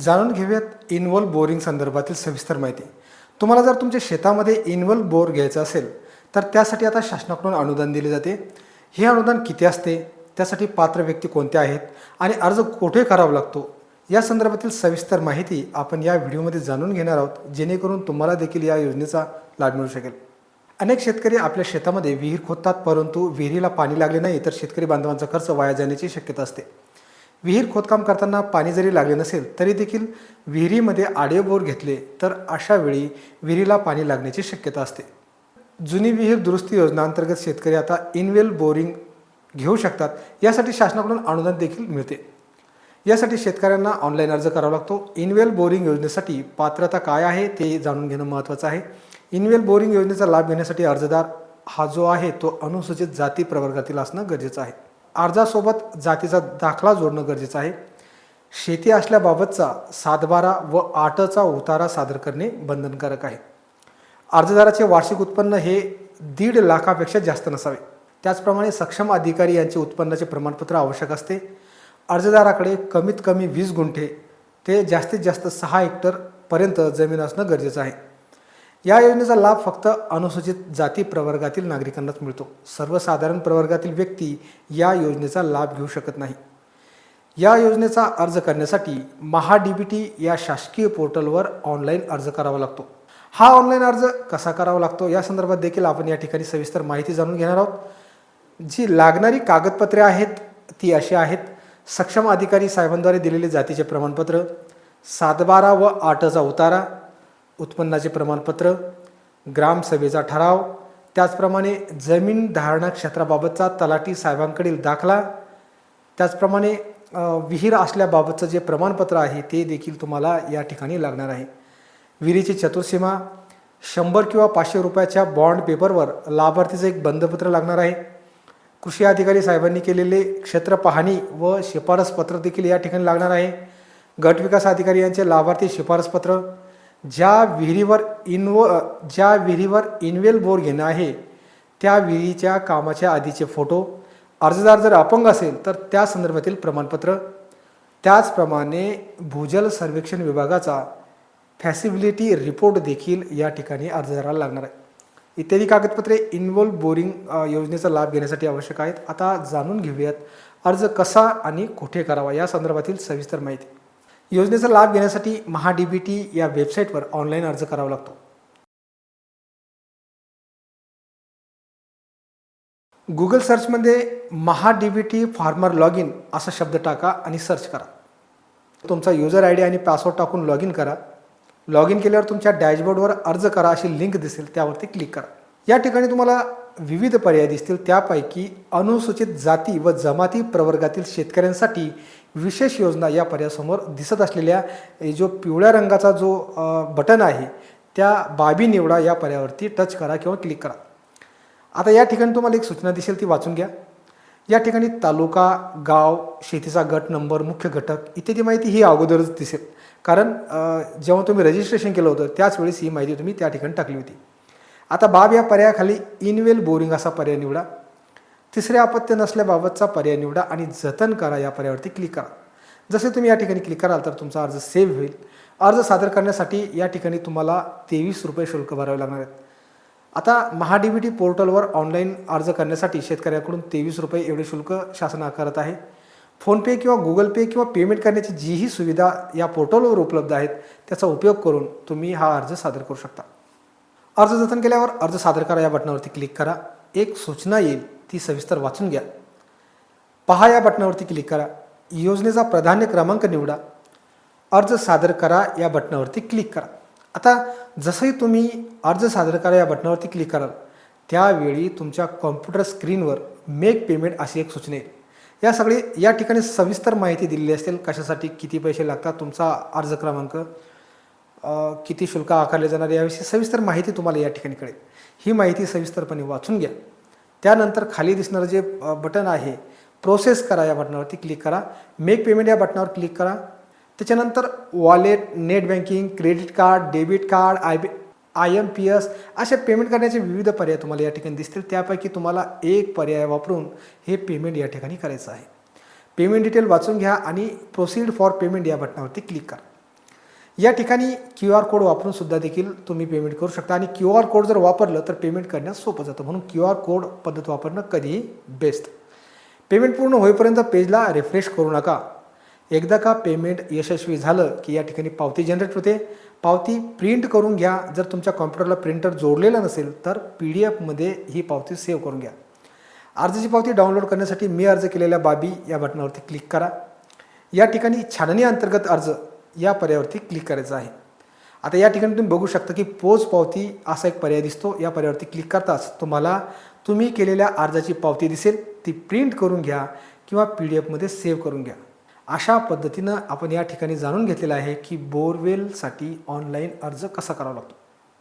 जाणून घेऊयात involve boring संदर्भातील सविस्तर माहिती. तुम्हाला जर तुमच्या शेतामध्ये इनवॉल बोर घ्यायचं असेल तर त्यासाठी आता शासनाकडून अनुदान दिले जाते. हे अनुदान किती असते? त्यासाठी पात्र व्यक्ती कोणत्या आहेत? आणि अर्ज कुठे करावा लागतो? या संदर्भातील सविस्तर माहिती आपण या व्हिडिओमध्ये जाणून घेणार आहोत जेणेकरून तुम्हाला देखील या योजनेचा लाभ मिळू शकेल. अनेक शेतकरी आपल्या शेतामध्ये विहीर खोदतात परंतु विहिरीला पाणी लागले नाही तर शेतकरी बांधवांचा खर्च वाया जाण्याची शक्यता असते. विहीर खोदकाम करताना पाणी जरी लागले नसेल तरी देखील विहिरीमध्ये आडे बोर घेतले तर अशा वेळी विहिरीला पाणी लागण्याची शक्यता असते. जुनी विहीर दुरुस्ती योजना अंतर्गत शेतकरी आता इनवेल बोरिंग घेऊ शकतात यासाठी शासनाकडून अनुदान देखील मिळते. यासाठी शेतकऱ्यांना ऑनलाईन अर्ज करावा लागतो. इनवेल बोरिंग योजनेसाठी पात्रता काय आहे ते जाणून घेणं महत्त्वाचं आहे. इनवेल बोरिंग योजनेचा लाभ घेण्यासाठी अर्जदार हा जो आहे तो अनुसूचित जाती प्रवर्गातील असणं गरजेचं आहे. अर्जासोबत जातीचा दाखला जोडणं गरजेचं आहे. शेती असल्याबाबतचा सातबारा व आठचा उतारा सादर करणे बंधनकारक आहे. अर्जदाराचे वार्षिक उत्पन्न हे दीड लाखापेक्षा जास्त नसावे. त्याचप्रमाणे सक्षम अधिकारी यांचे उत्पन्नाचे प्रमाणपत्र आवश्यक असते. अर्जदाराकडे कमीत कमी वीस गुंठे ते जास्तीत जास्त सहा हेक्टरपर्यंत जमीन असणं गरजेचं आहे. या योजनेचा लाभ फक्त अनुसूचित जाती प्रवर्गातील नागरिकांनाच मिळतो. सर्वसाधारण प्रवर्गातील व्यक्ती या योजनेचा लाभ घेऊ शकत नाही. या योजनेचा अर्ज करण्यासाठी महा डी बी टी या शासकीय पोर्टलवर ऑनलाईन अर्ज करावा लागतो. हा ऑनलाईन अर्ज कसा करावा लागतो या संदर्भात देखील आपण या ठिकाणी सविस्तर माहिती जाणून घेणार आहोत. जी लागणारी कागदपत्रे आहेत ती अशी आहेत. सक्षम अधिकारी साहेबांद्वारे दिलेले जातीचे प्रमाणपत्र सातबारा व आठचा उतारा उत्पन्नाचे प्रमाणपत्र ग्रामसभेचा ठराव त्याचप्रमाणे जमीन धारणा क्षेत्राबाबतचा तलाठी साहेबांकडील दाखला त्याचप्रमाणे विहीर असल्याबाबतचं जे प्रमाणपत्र आहे ते देखील तुम्हाला या ठिकाणी लागणार आहे. विहिरीची चतुर्सीमा शंभर किंवा पाचशे रुपयाच्या बॉन्ड पेपरवर लाभार्थीचं एक बंधपत्र लागणार आहे. कृषी अधिकारी साहेबांनी केलेले क्षेत्र पाहणी व शिफारस पत्र देखील या ठिकाणी लागणार आहे. गट विकास अधिकारी यांचे लाभार्थी शिफारसपत्र ज्या विहिरीवर इनवो ज्या विहिरीवर इनवेल बोर घेणं आहे त्या विहिरीच्या कामाच्या आधीचे फोटो अर्जदार जर अपंग असेल तर त्या संदर्भातील प्रमाणपत्र. त्याचप्रमाणे भूजल सर्वेक्षण विभागाचा फॅसिबिलिटी रिपोर्ट देखील या ठिकाणी अर्जदाराला लागणार आहे. इत्यादी कागदपत्रे इन्व्हॉल्व बोरिंग योजनेचा लाभ घेण्यासाठी आवश्यक आहेत. आता जाणून घेऊयात अर्ज कसा आणि कुठे करावा या संदर्भातील सविस्तर माहिती. योजनेचा लाभ घेण्यासाठी महाडीबीटी बी टी या वेबसाईटवर ऑनलाईन अर्ज करावा लागतो. Google सर्चमध्ये Maha D B T farmer log in असा शब्द टाका आणि सर्च करा. तुमचा युजर आय डी आणि पासवर्ड टाकून लॉग इन करा. लॉग इन केल्यावर तुमच्या डॅशबोर्डवर अर्ज करा अशी लिंक दिसेल त्यावरती क्लिक करा. या ठिकाणी तुम्हाला विविध पर्याय दिसतील त्यापैकी अनुसूचित जाती व जमाती प्रवर्गातील शेतकऱ्यांसाठी विशेष योजना या पर्यायासमोर दिसत असलेल्या जो पिवळ्या रंगाचा जो बटन आहे त्या बाबी निवडा या पर्यायावरती टच करा किंवा क्लिक करा. आता या ठिकाणी तुम्हाला एक सूचना दिसेल ती वाचून घ्या. या ठिकाणी तालुका गाव शेतीचा गट नंबर मुख्य घटक इत्यादी माहिती ही अगोदरच दिसेल. कारण जेव्हा तुम्ही रजिस्ट्रेशन केलं होतं त्याच वेळेस ही माहिती तुम्ही त्या ठिकाणी टाकली होती. आता बाब या पर्यायाखाली इनवेल बोरिंग असा पर्याय निवडा. तिसरे अपत्य नसल्याबाबतचा पर्याय निवडा आणि जतन करा या पर्यायावरती क्लिक करा. जसे तुम्ही या ठिकाणी क्लिक कराल तर तुमचा अर्ज सेव्ह होईल. अर्ज सादर करण्यासाठी या ठिकाणी तुम्हाला तेवीस रुपये शुल्क भरावे लागणार आहेत. आता महा डी टी पोर्टलवर ऑनलाईन अर्ज करण्यासाठी शेतकऱ्याकडून तेवीस रुपये एवढे शुल्क शासन आकारत आहे. फोनपे किंवा गुगल पे किंवा पेमेंट करण्याची जीही सुविधा या पोर्टलवर उपलब्ध आहेत. त्याचा उपयोग करून तुम्ही हा अर्ज सादर करू शकता. अर्ज जतन केल्यावर अर्ज सादर करा या बटनावरती क्लिक करा. एक सूचना येईल. ती सविस्तर वाचून घ्या. पहा या बटनावरती क्लिक करा. योजनेचा प्राधान्य क्रमांक निवडा. अर्ज सादर करा या बटनावरती क्लिक करा. आता जसंही तुम्ही अर्ज सादर करा या बटनावरती क्लिक कराल त्यावेळी तुमच्या कॉम्प्युटर स्क्रीनवर मेक पेमेंट अशी एक सूचना येईल. या सगळी या ठिकाणी सविस्तर माहिती दिलेली असेल कशासाठी किती पैसे लागतात तुमचा अर्ज क्रमांक किती शुल्क आकारले जाणार याविषयी सविस्तर माहिती तुम्हाला या ठिकाणी कळेल. ही माहिती सविस्तरपणे वाचून घ्या. त्यानंतर खाली दिसणारं जे बटन आहे प्रोसेस करा या बटनावरती क्लिक करा. मेक पेमेंट या बटनावर क्लिक करा. त्याच्यानंतर wallet net banking credit card debit card I B I M P S असे पेमेंट करण्याचे विविध पर्याय तुम्हाला या ठिकाणी दिसतील. त्यापैकी तुम्हाला एक पर्याय वापरून हे पेमेंट या ठिकाणी करायचं आहे. पेमेंट डिटेल वाचून घ्या आणि प्रोसीड फॉर पेमेंट या बटनावरती क्लिक करा. या ठिकाणी क्यू आर कोड वापरून सुद्धा देखील तुम्ही पेमेंट करू शकता. आणि क्यू आर कोड जर वापरलं तर पेमेंट करण्यास सोपं जातं. म्हणून क्यू आर कोड पद्धत वापरणं कधीही बेस्ट पेमेंट पूर्ण होईपर्यंत पेजला रिफ्रेश करू नका. एकदा का पेमेंट यशस्वी झालं की या ठिकाणी पावती जनरेट होते. पावती प्रिंट करून घ्या. जर तुमच्या कॉम्प्युटरला प्रिंटर जोडलेला नसेल तर पी डी एफमध्ये ही पावती सेव्ह करून घ्या. अर्जाची पावती डाउनलोड करण्यासाठी मी अर्ज केलेल्या बाबी या बटनावरती क्लिक करा. या ठिकाणी छाननी अंतर्गत अर्ज या पर्यायावरती क्लिक करायचं आहे. आता या ठिकाणी तुम्ही बघू शकता की पोच पावती असा एक पर्याय दिसतो. या पर्यायावरती क्लिक करताच तुम्हाला तुम्ही केलेल्या अर्जाची पावती दिसेल. ती प्रिंट करून घ्या किंवा पी डी एफमध्ये सेव्ह करून घ्या. अशा पद्धतीनं आपण या ठिकाणी जाणून घेतलेलं आहे की बोरवेलसाठी ऑनलाईन अर्ज कसा करावा लागतो.